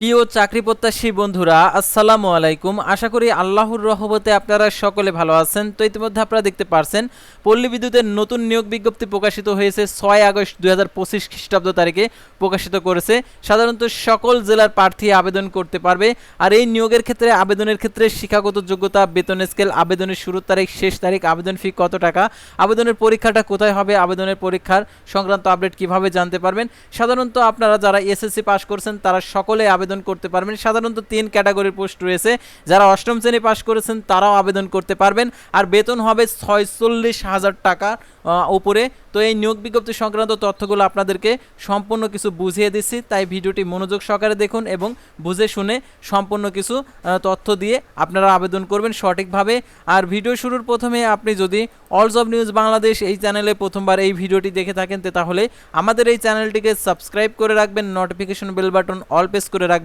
প্রিয় চাকরি প্রত্যাশী বন্ধুরা, আসসালামু আলাইকুম। আশা করি আল্লাহর রহমতে আপনারা সকলে ভালো আছেন। তো ইতিমধ্যে আপনারা দেখতে পারছেন, পল্লী বিদ্যুতের নতুন নিয়োগ বিজ্ঞপ্তি প্রকাশিত হয়েছে ছয় আগস্ট দুই হাজার পঁচিশ খ্রিস্টাব্দ তারিখে প্রকাশিত করেছে। সাধারণত সকল জেলার প্রার্থী আবেদন করতে পারবে। আর এই নিয়োগের ক্ষেত্রে, আবেদনের ক্ষেত্রে শিক্ষাগত যোগ্যতা, বেতন স্কেল আবেদনের শুরুর তারিখ, শেষ তারিখ, আবেদন ফি কত টাকা, আবেদনের পরীক্ষাটা কোথায় হবে, আবেদনের পরীক্ষার সংক্রান্ত আপডেট কীভাবে জানতে পারবেন। সাধারণত আপনারা যারা এসএসসি পাস করছেন, তারা সকলে আবেদন করতে পারবেন। সাধারণত তিন ক্যাটাগরির পোস্ট রয়েছে। যারা অষ্টম শ্রেণি পাস করেছেন, তারাও আবেদন করতে পারবেন। আর বেতন হবে ছয়চল্লিশ হাজার টাকা উপরে। তো এই নিয়োগ বিজ্ঞপ্তি সংক্রান্ত তথ্যগুলো আপনাদেরকে সম্পূর্ণ কিছু বুঝিয়ে দিচ্ছি। তাই ভিডিওটি মনোযোগ সহকারে দেখুন এবং বুঝে শুনে সম্পূর্ণ কিছু তথ্য দিয়ে আপনারা আবেদন করবেন সঠিকভাবে। আর ভিডিও শুরুর প্রথমে আপনি যদি অলস অব নিউজ বাংলাদেশ এই চ্যানেলে প্রথমবার এই ভিডিওটি দেখে থাকেন তাহলে আমাদের এই চ্যানেলটিকে সাবস্ক্রাইব করে রাখবেন, notification bell button all press করে রাখবেন।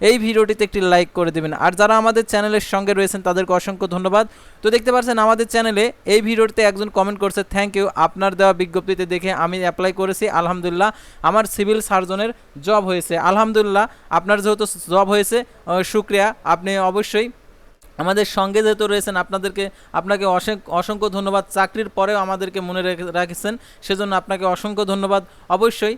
এই ভিডিওটিতে একটি লাইক করে দেবেন। আর যারা আমাদের চ্যানেলের সঙ্গে রয়েছেন, তাদেরকে অসংখ্য ধন্যবাদ। তো দেখতে পাচ্ছেন, আমাদের চ্যানেলে এই ভিডিওটিতে একজন কমেন্ট করছে থ্যাংক ইউ আপনার দেওয়া বিজ্ঞপ্তিতে দেখে আমি অ্যাপ্লাই করেছি। আলহামদুলিল্লাহ, আমার সিভিল সার্জনের জব হয়েছে। আলহামদুলিল্লাহ, আপনার যেহেতু জব হয়েছে শুক্রিয়া। আপনি অবশ্যই আমাদের সঙ্গে যেহেতু রয়েছেন, আপনাদেরকে, আপনাকে অসংখ্য অসংখ্য ধন্যবাদ। চাকরির পরেও আমাদেরকে মনে রেখে- রাখেছেন, সেজন্য আপনাকে অসংখ্য ধন্যবাদ। অবশ্যই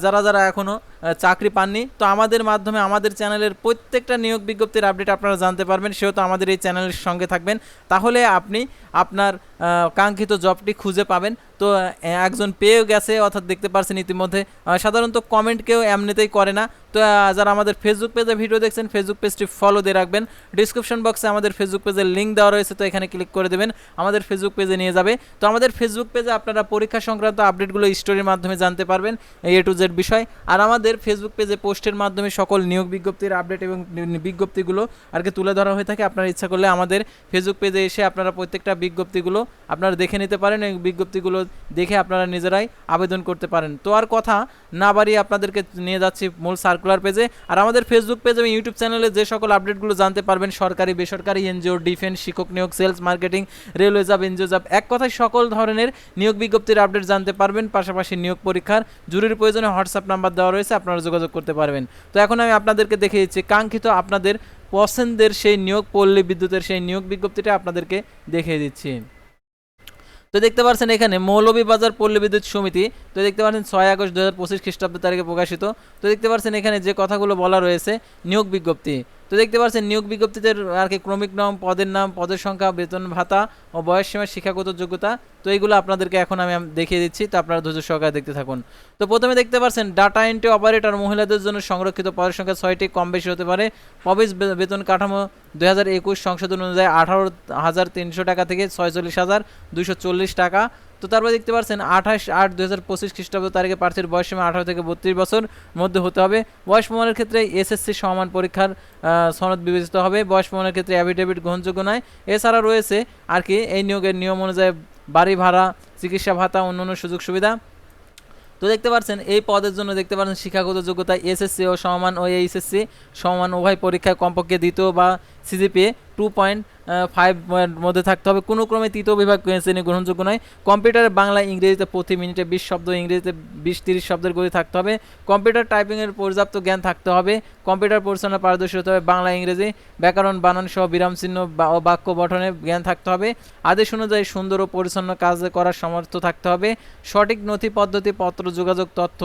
যারা যারা এখনও চাকরি পাননি। তো আমাদের মাধ্যমে আমাদের চ্যানেলের প্রত্যেকটা নিয়োগ বিজ্ঞপ্তির আপডেট আপনারা জানতে পারবেন। সেহেতু আমাদের এই চ্যানেলের সঙ্গে থাকবেন। তাহলে আপনি আপনার কাঙ্ক্ষিত জবটি খুঁজে পাবেন। তো একজন পেয়েও গেছে, অর্থাৎ দেখতে পারছেন ইতিমধ্যে। সাধারণত কমেন্ট কেউ এমনিতেই করে না। তো যারা আমাদের ফেসবুক পেজে ভিডিও দেখছেন ফেসবুক পেজটি ফলো দিয়ে রাখবেন। ডিসক্রিপশন বক্সে আমাদের ফেসবুক পেজের লিঙ্ক দেওয়া রয়েছে, তো এখানে ক্লিক করে দেবেন। আমাদের ফেসবুক পেজে নিয়ে যাবে। তো আমাদের ফেসবুক পেজে আপনারা পরীক্ষা সংক্রান্ত আপডেটগুলো স্টোরির মাধ্যমে জানতে পারবেন এ টু জেড বিষয়। আর আমাদের ফেসবুক পেজে পোস্টের মাধ্যমে সকল নিয়োগ বিজ্ঞপ্তির আপডেট এবং বিজ্ঞপ্তিগুলো আর কি তুলে ধরা হয়ে থাকে। আপনারা ইচ্ছা করলে আমাদের ফেসবুক পেজে এসে আপনারা প্রত্যেকটা বিজ্ঞপ্তিগুলো আপনারা দেখে নিতে পারেন এই বিজ্ঞপ্তিগুলো দেখে আপনারা নিজেরাই আবেদন করতে পারেন। তো আর কথা না বাড়িয়ে আপনাদেরকে নিয়ে যাচ্ছি মূল সার্কুলার পেজে আর আমাদের ফেসবুক পেজ এবং ইউটিউব চ্যানেলে যে সকল আপডেটগুলো জানতে পারবেন, সরকারি, বেসরকারি এনজিও ডিফেন্স শিক্ষক নিয়োগ sales marketing railway job NGO job এক কথায় সকল ধরনের নিয়োগ বিজ্ঞপ্তির আপডেট জানতে পারবেন। পাশাপাশি নিয়োগ পরীক্ষার জরুরি প্রয়োজনে হোয়াটসঅ্যাপ নাম্বার দেওয়া রয়েছে। আপনারা যোগাযোগ করতে পারবেন। তো এখন আমি আপনাদেরকে দেখে দিচ্ছি, কাঙ্ক্ষিত আপনাদের পছন্দের সেই নিয়োগ, পল্লী বিদ্যুতের সেই নিয়োগ বিজ্ঞপ্তিটা আপনাদেরকে দেখিয়ে দিচ্ছি। তো দেখতে পাচ্ছেন এখানে মৌলভীবাজার পল্লী বিদ্যুৎ সমিতি, তো দেখতে পাচ্ছেন ছয় আগস্ট দু হাজার পঁচিশ খ্রিস্টাব্দ তারিখে প্রকাশিত। তো দেখতে পাচ্ছেন এখানে যে কথাগুলো বলা রয়েছে, নিয়োগ বিজ্ঞপ্তি। তো দেখতে পাচ্ছেন, নিয়োগ বিজ্ঞপ্তিতে আর কি ক্রমিক নাম, পদের নাম, পদের সংখ্যা, বেতন ভাতা ও বয়স সীমা, শিক্ষাগত যোগ্যতা, তো এইগুলো আপনাদেরকে এখন আমি দেখিয়ে দিচ্ছি, তো আপনারা ধৈর্য সহকারে দেখতে থাকুন। তো প্রথমে দেখতে পাচ্ছেন ডাটা এন্ট্রি অপারেটর মহিলাদের জন্য সংরক্ষিত পদের সংখ্যা ছয়টি, কম বেশি হতে পারে। প্রবেশ বেতন কাঠামো দুই হাজার একুশ সংশোধন অনুযায়ী আঠারো হাজার তিনশো টাকা থেকে ছয়চল্লিশ হাজার দুইশো চল্লিশ টাকা। তো তারপর দেখতে পাচ্ছেন আঠাশ আট দু হাজার পঁচিশ খ্রিস্টাব্দ তারিখে প্রার্থীর বয়স সীমা আঠারো থেকে বত্রিশ বছর মধ্যে হতে হবে। বয়স প্রমাণের ক্ষেত্রে এসএসসি সমান পরীক্ষার সনদ বিবেচিত হবে। বয়স প্রমাণের ক্ষেত্রে অ্যাফিডেভিট গ্রহণযোগ্য নয়। এছাড়া রয়েছে আর কি এই নিয়োগের নিয়ম অনুযায়ী বাড়ি ভাড়া, চিকিৎসা ভাতা, অন্যান্য সুযোগ সুবিধা। তো দেখতে পাচ্ছেন, এই পদের জন্য দেখতে পাচ্ছেন শিক্ষাগত যোগ্যতা এসএসসি ও সমান ও এইচএসসি সমান উভয় পরীক্ষায় কমপক্ষে দ্বিতীয় বা সিজিপিএ টু পয়েন্ট ফাইভ মধ্যে থাকতে হবে। কোনো ক্রমে তৃতীয় বিভাগ শ্রেণি গ্রহণযোগ্য নয়। কম্পিউটারে বাংলা, ইংরেজিতে প্রতি মিনিটে বিশ শব্দ, ইংরেজিতে বিশ তিরিশ শব্দের গতি থাকতে হবে। কম্পিউটার টাইপিংয়ের পর্যাপ্ত জ্ঞান থাকতে হবে। কম্পিউটার পরিচালনা পারদর্শী হতে হবে। বাংলা, ইংরেজি, ব্যাকরণ, বানান সহ বিরাম চিহ্ন ও বাক্য গঠনে জ্ঞান থাকতে হবে। আদেশ অনুযায়ী সুন্দর ও পরিচ্ছন্ন কাজ করার সামর্থ্য থাকতে হবে। সঠিক নথি পদ্ধতি, পত্র, যোগাযোগ তথ্য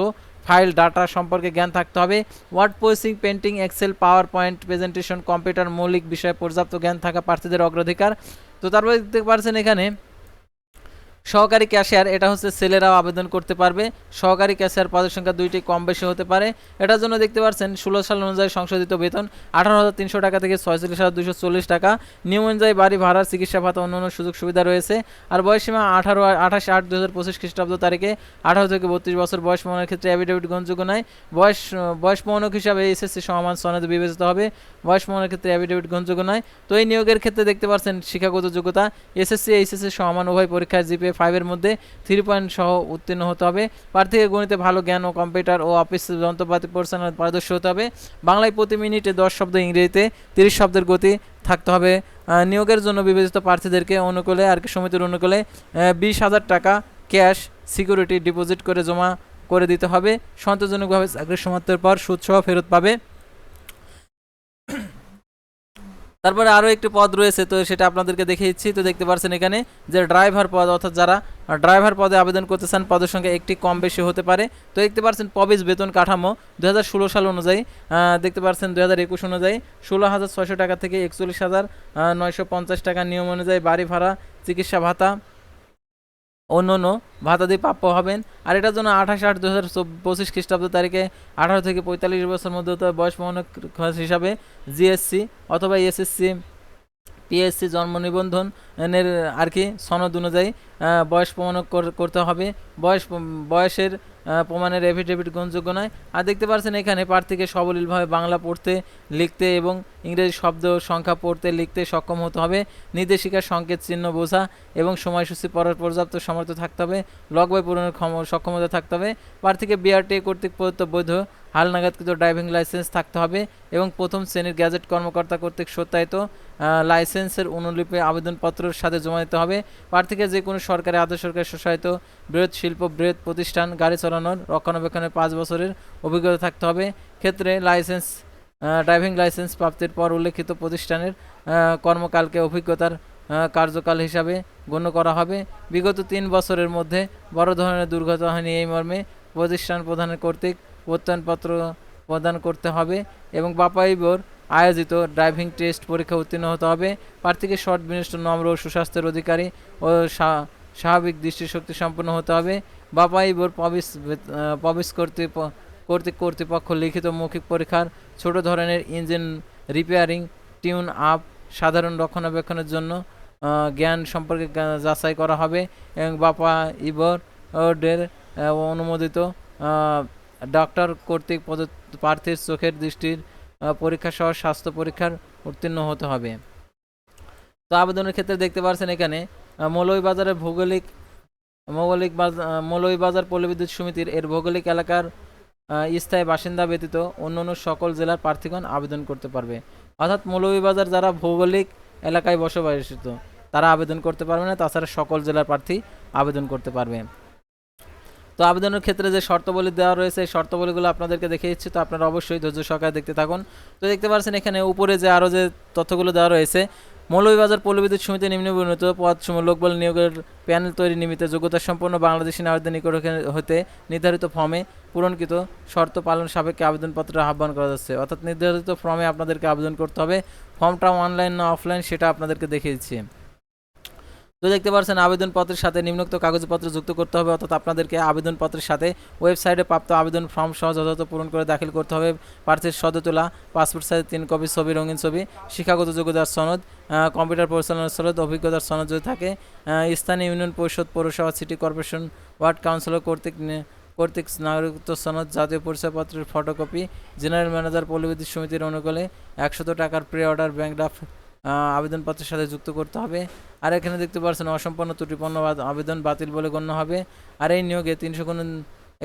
ফাইল ডাটা সম্পর্কে জ্ঞান থাকতে হবে। Word processing painting excel power point presentation, computer, মৌলিক বিষয়ে পর্যাপ্ত জ্ঞান থাকা প্রার্থীদের অগ্রাধিকার। তো তারপরে দেখতে পারছেন এখানে সহকারী ক্যাশিয়ার, এটা হচ্ছে ছেলেরাও আবেদন করতে পারবে। সহকারী ক্যাশিয়ার পদের সংখ্যা দুইটি কম বেশি হতে পারে। এটার জন্য দেখতে পাচ্ছেন, ষোলো সাল অনুযায়ী সংশোধিত বেতন আঠারো হাজার তিনশো টাকা থেকে ছয়চল্লিশ হাজার দুশো চল্লিশ টাকা। নিয়ম অনুযায়ী বাড়ি ভাড়ার চিকিৎসা ভাতা, অন্যান্য সুযোগ সুবিধা রয়েছে। আর বয়সীমা আঠারো, আঠাশ আট দু হাজার পঁচিশ খ্রিস্টাব্দ তারিখে আঠারো থেকে বত্রিশ বছর বয়স প্রমাণের ক্ষেত্রে অ্যাফিডেভিট গ্রহণযোগ্য নয়। বয়স বয়স প্রমাণক হিসাবে এসএসসি সমান সনদে বিবেচিত হবে। বয়স প্রমাণের ক্ষেত্রে অ্যাফিডেভিট গ্রহণযোগ্য নয়। তো এই নিয়োগের ক্ষেত্রে দেখতে পাচ্ছেন শিক্ষাগত যোগ্যতা। এসএসসি এইচএসসি সমান উভয় পরীক্ষার জিপিএ ফাইভের মধ্যে থ্রি পয়েন্ট সহ উত্তীর্ণ হতে হবে। প্রার্থীকে গণিতে ভালো জ্ঞান ও কম্পিউটার ও অফিস যন্ত্রপাতি পরিচালনার পারদর্শী হতে হবে। বাংলায় প্রতি মিনিটে দশ শব্দ ইংরেজিতে তিরিশ শব্দের গতি থাকতে হবে। নিয়োগের জন্য বিবেচিত প্রার্থীদেরকে অনুকূলে আর কি সমিতির অনুকূলে বিশ হাজার টাকা ক্যাশ সিকিউরিটি ডিপোজিট করে জমা করে দিতে হবে। সন্তোষজনকভাবে চাকরির সমাপ্তির পর সুদ সহ ফেরত পাবে। তারপরে আরও একটি পদ রয়েছে, তো সেটা আপনাদেরকে দেখে তো দেখতে পাচ্ছেন এখানে যে ড্রাইভার পদ, অর্থাৎ যারা ড্রাইভার পদে আবেদন করতে চান, পদের সঙ্গে একটি কম বেশি হতে পারে। তো দেখতে পাচ্ছেন পবিস বেতন কাঠামো দু হাজার ষোলো সাল অনুযায়ী দেখতে পাচ্ছেন দু হাজার একুশ অনুযায়ী ষোলো হাজার ছয়শো টাকা থেকে একচল্লিশ হাজার নয়শো পঞ্চাশ টাকা নিয়ম অনুযায়ী বাড়ি ভাড়া, চিকিৎসা ভাতা অন্য অন্য ভাতাদি প্রাপ্য হবেন। আর এটার জন্য আঠাশ আট দু হাজার পঁচিশ খ্রিস্টাব্দ তারিখে আঠারো থেকে পঁয়তাল্লিশ বছর মধ্যে বয়স মহন হিসাবে জিএসসি অথবা এসএসসি পিএসসি জন্ম নিবন্ধনের আর কি সনদ অনুযায়ী বয়স প্রমাণক কর- করতে হবে। বয়স, বয়সের প্রমাণের এফিডেভিট গ্রহণযোগ্য নয়। আর দেখতে পাচ্ছেন এখানে প্রার্থীকে সবলীলভাবে বাংলা পড়তে, লিখতে এবং ইংরেজি শব্দ সংখ্যা পড়তে, লিখতে সক্ষম হতে হবে। নির্দেশিকার সংকেত চিহ্ন বোঝা এবং সময়সূচি পড়ার পর্যাপ্ত সমর্থ থাকতে হবে। লগ বই পূরণের ক্ষম- সক্ষমতা থাকতে হবে। প্রার্থীকে বিআরটি কর্তৃক প্রদত্ত বৈধ, হালনাগাদকৃত ড্রাইভিং লাইসেন্স থাকতে হবে এবং প্রথম শ্রেণির গ্যাজেট কর্মকর্তা কর্তৃক সত্যায়িত লাইসেন্সের অনুলিপি আবেদনপত্রের সাথে জমা দিতে হবে। প্রার্থীকে যে কোনো সরকারি আধা সরকারি স্বশায়িত বৃহৎ শিল্প, বৃহৎ প্রতিষ্ঠান, গাড়ি চালানোর রক্ষণাবেক্ষণের পাঁচ বছরের অভিজ্ঞতা থাকতে হবে। ক্ষেত্রে লাইসেন্স ড্রাইভিং লাইসেন্স প্রাপ্তির পর উল্লেখিত প্রতিষ্ঠানের কর্মকালকে অভিজ্ঞতার কার্যকাল হিসাবে গণ্য করা হবে। বিগত তিন বছরের মধ্যে বড় ধরনের দুর্ঘটনা হয়নি এই মর্মে প্রতিষ্ঠান প্রধানের কর্তৃক প্রত্যয়নপত্র প্রদান করতে হবে এবং বাপাইবোর আয়োজিত ড্রাইভিং টেস্ট পরীক্ষা উত্তীর্ণ হতে হবে। প্রার্থীকে শর্ট, বিনিষ্ট, নম্র ও সুস্বাস্থ্যের অধিকারী ও স্বাভাবিক দৃষ্টিশক্তি সম্পন্ন হতে হবে। বাপাইবোর প্রবেশ প্রবেশ কর্তৃপ কর্তৃক কর্তৃপক্ষ লিখিত মৌখিক পরীক্ষার ছোট ধরনের ইঞ্জিন রিপেয়ারিং, টিউন আপ, সাধারণ রক্ষণাবেক্ষণের জন্য জ্ঞান সম্পর্কে যাচাই করা হবে এবং বাপা ইবর ডের অনুমোদিত ডক্টর কর্তৃক প্রদত্ত প্রার্থীর চোখের দৃষ্টির পরীক্ষা সহ স্বাস্থ্য পরীক্ষার উত্তীর্ণ হতে হবে। তো আবেদনের ক্ষেত্রে দেখতে পাচ্ছেন এখানে মৌলভীবাজারের ভৌগোলিক আহ, মৌলভীবাজার পল্লিবিদ্যুৎ সমিতির এর ভৌগোলিক এলাকার স্থায়ী বাসিন্দা ব্যতীত অন্যান্য সকল জেলার প্রার্থীগণ আবেদন করতে পারবে। অর্থাৎ মৌলভীবাজার যারা ভৌগোলিক এলাকায় বসবাসিত তারা আবেদন করতে পারবে না তাছাড়া সকল জেলার প্রার্থী আবেদন করতে পারবে। তো আবেদনের ক্ষেত্রে যে শর্তাবলী দেওয়া রয়েছে, এই শর্তাবলীগুলো আপনাদেরকে দেখে দিচ্ছি। তো আপনারা অবশ্যই ধৈর্য সহকারে দেখতে থাকুন। তো দেখতে পাচ্ছেন এখানে উপরে যে আরও যে তথ্যগুলো দেওয়া রয়েছে, মৌলভীবাজার পল্লবিদ্যুৎ সমিতি নিম্নবর্ণিত পদসমূহ লোকবল নিয়োগের প্যানেল তৈরি নিমিত্তে যোগ্যতা সম্পন্ন বাংলাদেশি নাগরিকদের নিকট হতে নির্ধারিত ফর্মে পূরণকৃত শর্ত পালন সাপেক্ষে আবেদনপত্র আহ্বান করা যাচ্ছে। অর্থাৎ নির্ধারিত ফর্মে আপনাদেরকে আবেদন করতে হবে। ফর্মটা অনলাইন না অফলাইন সেটা আপনাদেরকে দেখিয়ে দিচ্ছি। তো দেখতে পাচ্ছেন, আবেদনপত্রের সাথে নিম্নোক্ত কাগজপত্র যুক্ত করতে হবে, অর্থাৎ আপনাদেরকে আবেদনপত্রের সাথে ওয়েবসাইটে প্রাপ্ত আবেদন ফর্ম সহ যথাযথ পূরণ করে দাখিল করতে হবে। প্রার্থীর সদ্য তোলা পাসপোর্ট সাইজ তিন, কপি ছবি, রঙিন ছবি, শিক্ষাগত যোগ্যতার সনদ কম্পিউটার পরিচালনার সনদ, অভিজ্ঞতার সনদ যদি থাকে স্থানীয় ইউনিয়ন পরিষদ, পৌরসভা, সিটি কর্পোরেশন, ওয়ার্ড কাউন্সিলর কর্তৃক কর্তৃক নাগরিকত্ব সনদ, জাতীয় পরিচয়পত্রের ফটোকপি, জেনারেল ম্যানেজার পল্লিবিদ্যুৎ সমিতির অনুকূলে একশত টাকার প্রি অর্ডার ব্যাংক ড্রাফট আবেদনপত্রের সাথে যুক্ত করতে হবে। আর এখানে দেখতে পাচ্ছেন অসম্পন্ন ত্রুটিপূর্ণ আবেদন বাতিল বলে গণ্য হবে। আর এই নিয়োগে তিনশো গুণ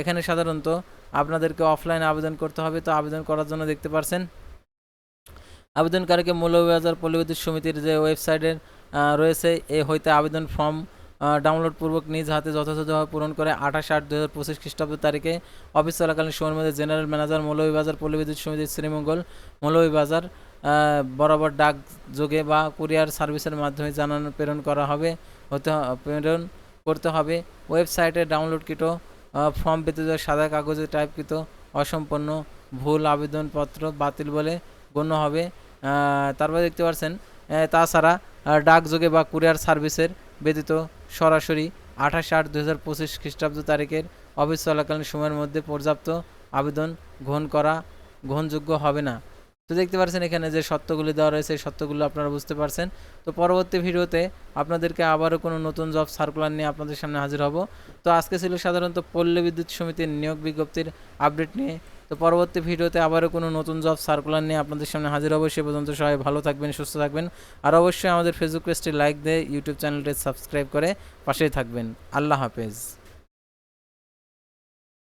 এখানে সাধারণত আপনাদেরকে অফলাইন আবেদন করতে হবে। তো আবেদন করার জন্য দেখতে পাচ্ছেন আবেদনকারীকে মৌলভীবাজার পল্লিবিদ্যুৎ সমিতির যে ওয়েবসাইটের রয়েছে এ হইতে আবেদন ফর্ম ডাউনলোড পূর্বক নিজ হাতে যথাযথভাবে পূরণ করে আঠাশ আট দু হাজার পঁচিশ খ্রিস্টাব্দ তারিখে অফিস চলাকালীন সময়ের মধ্যে জেনারেল ম্যানেজার মৌলভীবাজার পল্লিবিদ্যুৎ সমিতির শ্রীমঙ্গল মৌলভীবাজার আহ, বরাবর ডাক যোগে বা কুরিয়ার সার্ভিসের মাধ্যমে জানানো, প্রেরণ করা হবে, হতে প্রেরণ করতে হবে। ওয়েবসাইটে ডাউনলোডকৃত ফর্ম ব্যতীত সাদা কাগজে টাইপকৃত অসম্পন্ন ভুল আবেদনপত্র বাতিল বলে গণ্য হবে। তারপরে দেখতে পাচ্ছেন তাছাড়া ডাকযোগে বা কুরিয়ার সার্ভিসের ব্যতীত সরাসরি আঠাশ আট দু হাজার পঁচিশ খ্রিস্টাব্দ তারিখের অফিস চলাকালীন সময়ের মধ্যে পর্যাপ্ত আবেদন গ্রহণ করা গ্রহণযোগ্য হবে না। তো দেখতে পাচ্ছেন এখানে যে সত্যগুলি দেওয়া রয়েছে, এই সত্যগুলো আপনারা বুঝতে পারছেন। তো পরবর্তী ভিডিওতে আপনাদেরকে আবারও কোনো নতুন জব সার্কুলার নিয়ে আপনাদের সামনে হাজির হব। তো আজকে ছিল সাধারণত পল্লী বিদ্যুৎ সমিতির নিয়োগ বিজ্ঞপ্তির আপডেট নিয়ে। তো পরবর্তী ভিডিওতে আবারও কোনো নতুন জব সার্কুলার নিয়ে আপনাদের সামনে হাজির হব। সে পর্যন্ত সবাই ভালো থাকবেন, সুস্থ থাকবেন। আর অবশ্যই আমাদের ফেসবুক পেজটি লাইক দিয়ে ইউটিউব চ্যানেলটি সাবস্ক্রাইব করে পাশেই থাকবেন। আল্লাহ হাফেজ।